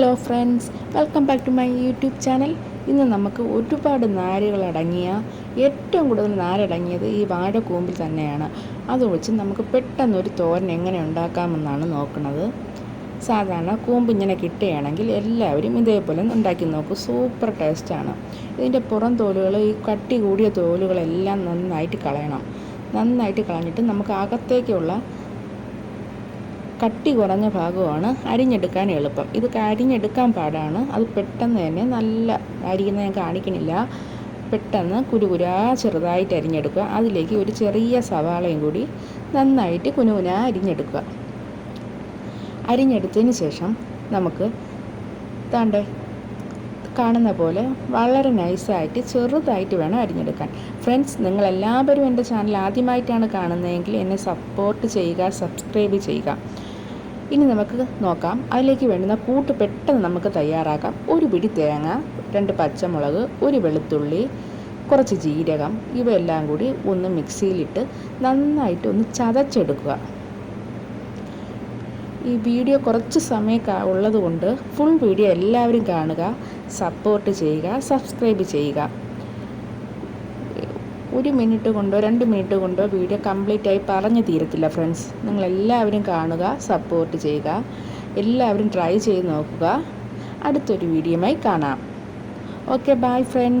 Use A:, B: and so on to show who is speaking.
A: Hello friends welcome back to my YouTube channel. ഇന്ന് നമുക്ക് ഒരുപാട് നാരുകൾ അടങ്ങിയ ഏറ്റവും കൂടുതൽ നാരടങ്ങിയത് ഈ വാഴക്കൂമ്പിൽ തന്നെയാണ്. അത് വെച്ച് നമുക്ക് പെട്ടെന്ന് ഒരു തോരൻ എങ്ങനെ ഉണ്ടാക്കാമെന്നാണ് നോക്കുന്നത്. സാധാരണ കൂമ്പ് ഇങ്ങനെ കിട്ടുകയാണെങ്കിൽ എല്ലാവരും ഇതേപോലെ ഉണ്ടാക്കി നോക്കും. സൂപ്പർ ടേസ്റ്റാണ് ഇതിന്റെ പുറം തോലുകൾ ഈ കട്ടി കൂടിയ തോലുകളെല്ലാം നന്നായിട്ട് കളയണം. നന്നായിട്ട് കളഞ്ഞിട്ട് നമുക്ക് അകത്തേക്കുള്ള കട്ടി കുറഞ്ഞ ഭാഗമാണ് അരിഞ്ഞെടുക്കാൻ എളുപ്പം. ഇത് അരിഞ്ഞെടുക്കാൻ പാടാണ്. അത് പെട്ടെന്ന് തന്നെ നല്ല അരിയുന്ന ഞാൻ കാണിക്കണില്ല. പെട്ടെന്ന് കുരുകുരാ ചെറുതായിട്ട് അരിഞ്ഞെടുക്കുക. അതിലേക്ക് ഒരു ചെറിയ സവാളയും കൂടി നന്നായിട്ട് കുനുകുന അരിഞ്ഞെടുക്കുക. അരിഞ്ഞെടുത്തതിന് ശേഷം നമുക്ക് താണ്ടേ കാണുന്ന പോലെ വളരെ നൈസായിട്ട് ചെറുതായിട്ട് വേണം അരിഞ്ഞെടുക്കാൻ. ഫ്രണ്ട്സ് നിങ്ങളെല്ലാവരും എന്റെ ചാനൽ ആദ്യമായിട്ടാണ് കാണുന്നതെങ്കിൽ എന്നെ സപ്പോർട്ട് ചെയ്യുക സബ്സ്ക്രൈബ് ചെയ്യുക. ഇനി നമുക്ക് നോക്കാം. അതിലേക്ക് വേണ്ടുന്ന കൂട്ട് പെട്ടെന്ന് നമുക്ക് തയ്യാറാക്കാം. ഒരു പിടി തേങ്ങ രണ്ട് പച്ചമുളക് ഒരു വെളുത്തുള്ളി കുറച്ച് ജീരകം ഇവയെല്ലാം കൂടി ഒന്ന് മിക്സിയിലിട്ട് നന്നായിട്ട് ഒന്ന് ചതച്ചെടുക്കുക. ഈ വീഡിയോ കുറച്ച് സമയം ഉള്ളതുകൊണ്ട് ഫുൾ വീഡിയോ എല്ലാവരും കാണുക സപ്പോർട്ട് ചെയ്യുക സബ്സ്ക്രൈബ് ചെയ്യുക. ഒരു മിനിറ്റ് കൊണ്ടോ രണ്ട് മിനിറ്റ് കൊണ്ടോ വീഡിയോ കംപ്ലീറ്റ് ആയി പറഞ്ഞു തീരത്തില്ല ഫ്രണ്ട്സ് നിങ്ങൾ എല്ലാവരും കാണുക സപ്പോർട്ട് ചെയ്യുക. എല്ലാവരും ട്രൈ ചെയ്ത് നോക്കുക. അടുത്തൊരു വീഡിയോയുമായി കാണാം. Okay bye friends